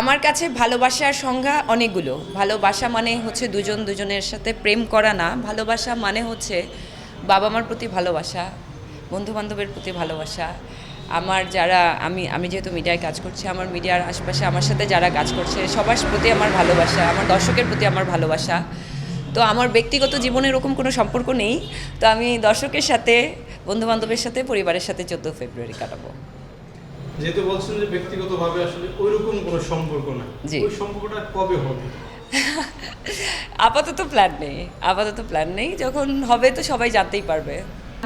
আমার কাছে ভালোবাসার সংজ্ঞা অনেকগুলো। ভালোবাসা মানে হচ্ছে দুজন দুজনের সাথে প্রেম করা না। ভালোবাসা মানে হচ্ছে বাবা মার প্রতি ভালোবাসা বন্ধু বান্ধবের প্রতি ভালোবাসা। আমার যারা, আমি আমি যেহেতু মিডিয়ায় কাজ করছি, আমার মিডিয়ার আশপাশে আমার সাথে যারা কাজ করছে, সবার প্রতি আমার ভালোবাসা, আমার দর্শকের প্রতি আমার ভালোবাসা। তো আমার ব্যক্তিগত জীবনে এরকম কোনো সম্পর্ক নেই। তো আমি দর্শকের সাথে বন্ধু বান্ধবের সাথে, পরিবারের সাথে চোদ্দ ফেব্রুয়ারি কাটাবো। যেহেতু বলছেন যে ব্যক্তিগতভাবে আসলে ওইরকম কোনো সম্পর্ক না। ওই সম্পর্কটা কবে হবে? আপাতত প্ল্যান নেই আপাতত প্ল্যান নেই। যখন হবে তো সবাই জানতেই পারবে।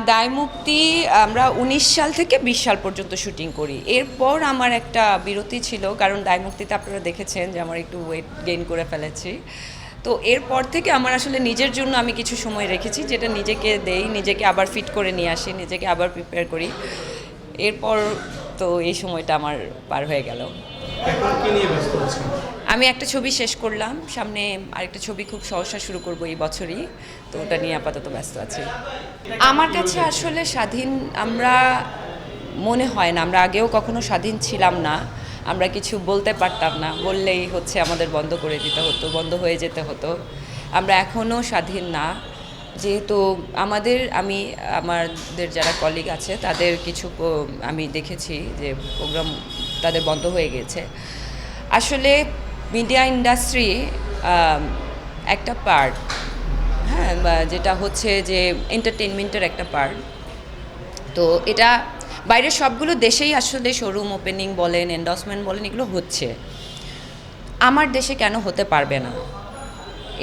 দায় মুক্তি আমরা উনিশ সাল থেকে বিশ সাল পর্যন্ত শুটিং করি। এরপর আমার একটা বিরতি ছিল কারণ দায় মুক্তিতে আপনারা দেখেছেন যে আমার একটু ওয়েট গেইন করে ফেলেছি। তো এরপর থেকে আমার আসলে নিজের জন্য আমি কিছু সময় রেখেছি যেটা নিজেকে দেই নিজেকে আবার ফিট করে নিয়ে আসি নিজেকে আবার প্রিপেয়ার করি। এরপর তো এই সময়টা আমার পার হয়ে গেল। এখন কি নিয়ে ব্যস্ত আছেন? আমি একটা ছবি শেষ করলাম। সামনে আরেকটা ছবি খুব সহসা শুরু করব এই বছরই। তো ওটা নিয়ে আপাতত ব্যস্ত আছি। আমার কাছে আসলে স্বাধীন আমরা মনে হয় না। আমরা আগেও কখনো স্বাধীন ছিলাম না। আমরা কিছু বলতে পারতাম না। বললেই হচ্ছে আমাদের বন্ধ করে দিতে হতো বন্ধ হয়ে যেতে হতো। আমরা এখনও স্বাধীন না। যেহেতু আমাদের, আমি, আমাদের যারা কলিগ আছে, তাদের কিছু আমি দেখেছি যে প্রোগ্রাম তাদের বন্ধ হয়ে গেছে। আসলে মিডিয়া ইন্ডাস্ট্রি একটা পার্ট হ্যাঁ যেটা হচ্ছে যে এন্টারটেনমেন্টের একটা পার্ট তো এটা বাইরের সবগুলো দেশেই আসলে শোরুম ওপেনিং বলেন এন্ডোসমেন্ট বলেন, এগুলো হচ্ছে। আমার দেশে কেন হতে পারবে না?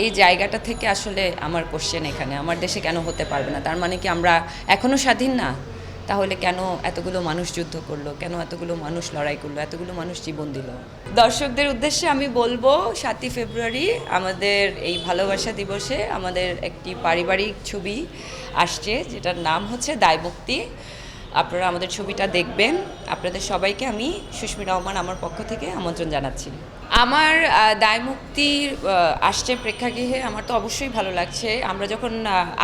এই জায়গাটা থেকে আসলে আমার কোশ্চেন এখানে, আমার দেশে কেন হতে পারবে না? তার মানে কি আমরা এখনও স্বাধীন না? তাহলে কেন এতগুলো মানুষ যুদ্ধ করল? কেন এতগুলো মানুষ লড়াই করল? এতগুলো মানুষ জীবন দিল? দর্শকদের উদ্দেশ্যে আমি বলব, সাতই ফেব্রুয়ারি আমাদের এই ভালোবাসা দিবসে আমাদের একটি পারিবারিক ছবি আসছে, যেটার নাম হচ্ছে দায়মুক্তি। আপনারা আমাদের ছবিটা দেখবেন। আপনাদের সবাইকে আমি সুস্মিতা রহমান আমার পক্ষ থেকে আমন্ত্রণ জানাচ্ছি। আমার দায়মুক্তির আসছে প্রেক্ষাগৃহে, আমার তো অবশ্যই ভালো লাগছে। আমরা যখন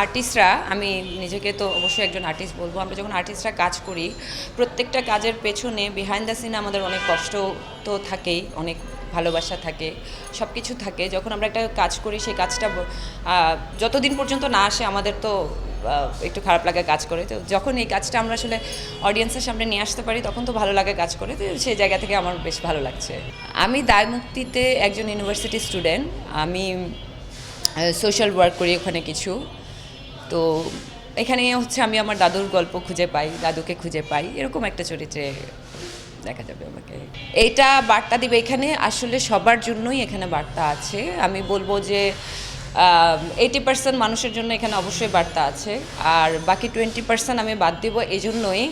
আর্টিস্টরা আমি নিজেকে তো অবশ্যই একজন আর্টিস্ট বলব, আমরা যখন আর্টিস্টরা কাজ করি, প্রত্যেকটা কাজের পেছনে বিহাইন্ড দ্য সিন আমাদের অনেক কষ্ট তো থাকেই, অনেক ভালোবাসা থাকে সব কিছু থাকে। যখন আমরা একটা কাজ করি, সেই কাজটা যতদিন পর্যন্ত না আসে, আমাদের তো একটু খারাপ লাগা কাজ করে, তো যখন এই কাজটা আমরা আসলে অডিয়েন্সের সামনে নিয়ে আসতে পারি, তখন তো ভালো লাগা কাজ করে, তো সেই জায়গা থেকে আমার বেশ ভালো লাগছে। আমি দায় মুক্তিতে একজন ইউনিভার্সিটি স্টুডেন্ট আমি সোশ্যাল ওয়ার্ক করি ওখানে কিছু। তো এখানে হচ্ছে আমি আমার দাদুর গল্প খুঁজে পাই, দাদুকে খুঁজে পাই, এরকম একটা চরিত্রে দেখা যাবে আমাকে। এইটা বার্তা দিবে এখানে, আসলে সবার জন্যই এখানে বার্তা আছে। আমি বলব যে এইটি পার্সেন্ট মানুষের জন্য এখানে অবশ্যই বার্তা আছে। আর বাকি টোয়েন্টি পার্সেন্ট আমি বাদ দিব এই জন্যই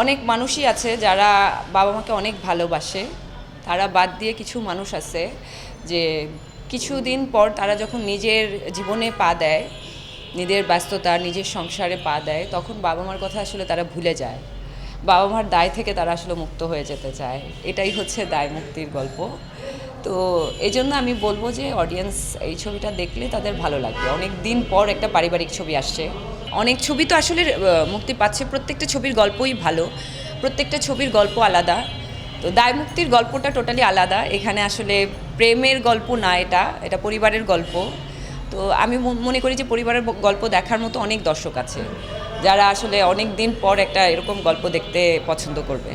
অনেক মানুষই আছে যারা বাবা মাকে অনেক ভালোবাসে। তারা বাদ দিয়ে কিছু মানুষ আছে যে কিছুদিন পর তারা যখন নিজের জীবনে পা দেয়, নিজের ব্যস্ততা, নিজের সংসারে পা দেয়, তখন বাবা মার কথা আসলে তারা ভুলে যায়। বাবা মার দায় থেকে তারা আসলে মুক্ত হয়ে যেতে চায়। এটাই হচ্ছে দায় মুক্তির গল্প। তো এই জন্য আমি বলব যে অডিয়েন্স এই ছবিটা দেখলে তাদের ভালো লাগবে। অনেক দিন পর একটা পারিবারিক ছবি আসছে। অনেক ছবি তো আসলে মুক্তি পাচ্ছে। প্রত্যেকটা ছবির গল্পই ভালো। প্রত্যেকটা ছবির গল্প আলাদা। তো দায় মুক্তির গল্পটা টোটালি আলাদা। এখানে আসলে প্রেমের গল্প না এটা এটা পরিবারের গল্প। তো আমি মনে করি যে পরিবারের গল্প দেখার মতো অনেক দর্শক আছে। যারা আসলে অনেক দিন পর একটা এরকম গল্প দেখতে পছন্দ করবে।